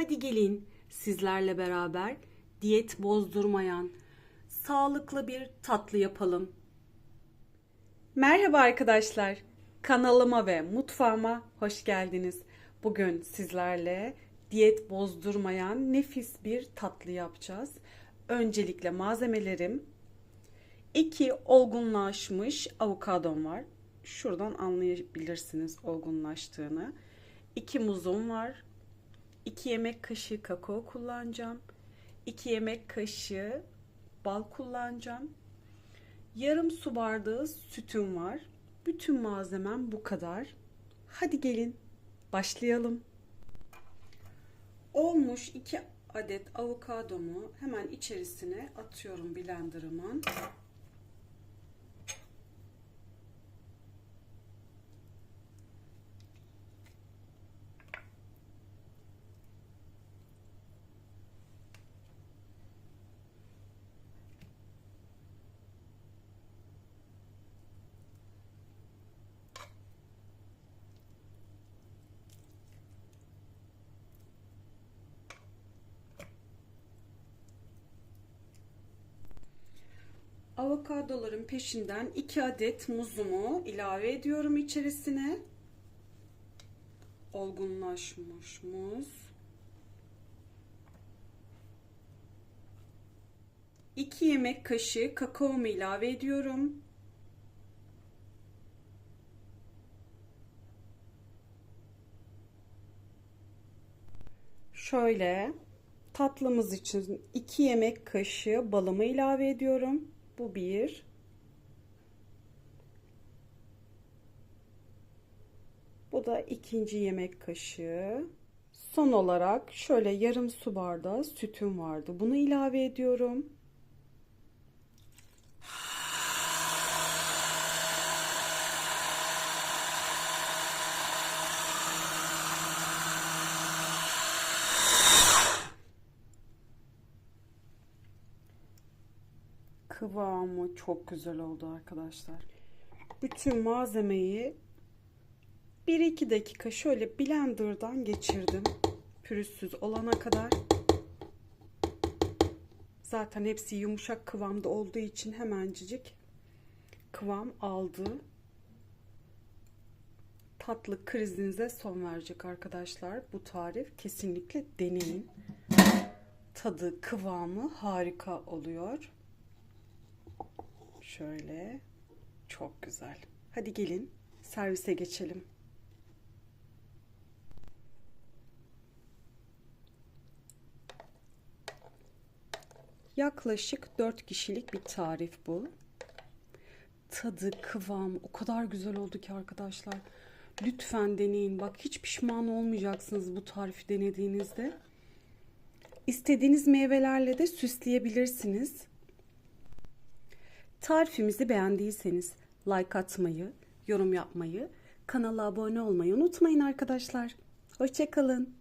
Hadi gelin sizlerle beraber diyet bozdurmayan sağlıklı bir tatlı yapalım. Merhaba arkadaşlar. Kanalıma ve mutfağıma hoş geldiniz. Bugün sizlerle diyet bozdurmayan nefis bir tatlı yapacağız. Öncelikle malzemelerim 2 olgunlaşmış avokadom var. Şuradan anlayabilirsiniz olgunlaştığını. 2 muzum var. 2 yemek kaşığı kakao kullanacağım. 2 yemek kaşığı bal kullanacağım. Yarım su bardağı sütüm var. Bütün malzemem bu kadar. Hadi gelin başlayalım. Olmuş 2 adet avokadomu hemen içerisine atıyorum blenderımın. Avokadoların peşinden 2 adet muzumu ilave ediyorum içerisine. Olgunlaşmış muz. 2 yemek kaşığı kakaomu ilave ediyorum. Şöyle tatlımız için 2 yemek kaşığı balımı ilave ediyorum. Bu bir. Bu da ikinci yemek kaşığı. Son olarak şöyle yarım su bardağı sütüm vardı. Bunu ilave ediyorum. Kıvamı çok güzel oldu arkadaşlar. Bütün malzemeyi 1-2 dakika şöyle blenderdan geçirdim. Pürüzsüz olana kadar. Zaten hepsi yumuşak kıvamda olduğu için hemencik kıvam aldı. Tatlı krizinize son verecek arkadaşlar. Bu tarif kesinlikle deneyin. Tadı, kıvamı harika oluyor. Şöyle. Çok güzel. Hadi gelin servise geçelim. Yaklaşık 4 kişilik bir tarif bu. Tadı, kıvam o kadar güzel oldu ki arkadaşlar. Lütfen deneyin. Bak hiç pişman olmayacaksınız bu tarifi denediğinizde. İstediğiniz meyvelerle de süsleyebilirsiniz. Tarifimizi beğendiyseniz like atmayı, yorum yapmayı, kanala abone olmayı unutmayın arkadaşlar. Hoşçakalın.